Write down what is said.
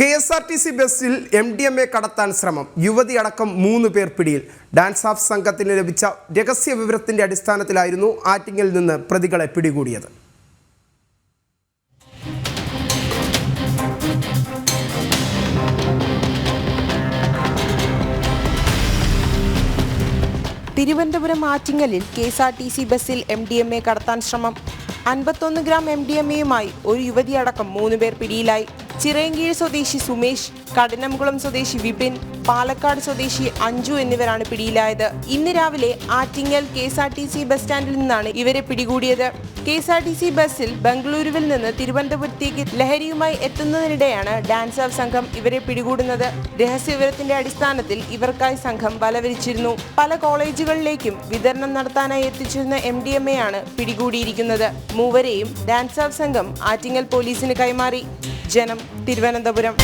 K S R T C ബസ്സിൽ M D M A കടത്താൻ ശ്രമം. യുവതി അടക്കം മൂന്ന് പേർ പിടിയിൽ. ഡാൻസ് ഓഫ് സംഘത്തിന് ലഭിച്ച രഹസ്യ വിവരത്തിന്റെ അടിസ്ഥാനത്തിലായിരുന്നു ആറ്റിങ്ങിൽ നിന്ന് പ്രതികളെ പിടികൂടിയത്. തിരുവനന്തപുരം ആറ്റിങ്ങലിൽ K S R T C ബസ്സിൽ എം ഡി എം എ കടത്താൻ ശ്രമം. അൻപത്തൊന്ന് ഗ്രാം എം ഡി എം എയുമായി ഒരു യുവതിയടക്കം മൂന്ന് പേർ പിടിയിലായി. ചിറയൻകീഴ് സ്വദേശി സുമേഷ് കടനംകുളം സ്വദേശി വിപിൻ പാലക്കാട് സ്വദേശി അഞ്ജു എന്നിവരാണ് പിടിയിലായത്. ഇന്ന് രാവിലെ Attingal K S R T C bus സ്റ്റാൻഡിൽ നിന്നാണ് ഇവരെ പിടികൂടിയത്. K S R T C ബസ്സിൽ ബംഗളൂരുവിൽ നിന്ന് തിരുവനന്തപുരത്തേക്ക് ലഹരിയുമായി എത്തുന്നതിനിടെയാണ് ഡാൻസർ സംഘം ഇവരെ പിടികൂടുന്നത്. രഹസ്യ വിവരത്തിന്റെ അടിസ്ഥാനത്തിൽ ഇവർക്കായി സംഘം വലവരിച്ചിരുന്നു. പല കോളേജുകളിലേക്കും വിതരണം നടത്താനായി എത്തിച്ചിരുന്ന എം ഡി എം എ ആണ് പിടികൂടിയിരിക്കുന്നത്. മൂവരെയും ഡാൻസർ സംഘം ആറ്റിങ്ങൽ പോലീസിന് കൈമാറി. ജനം തിരുവനന്തപുരം.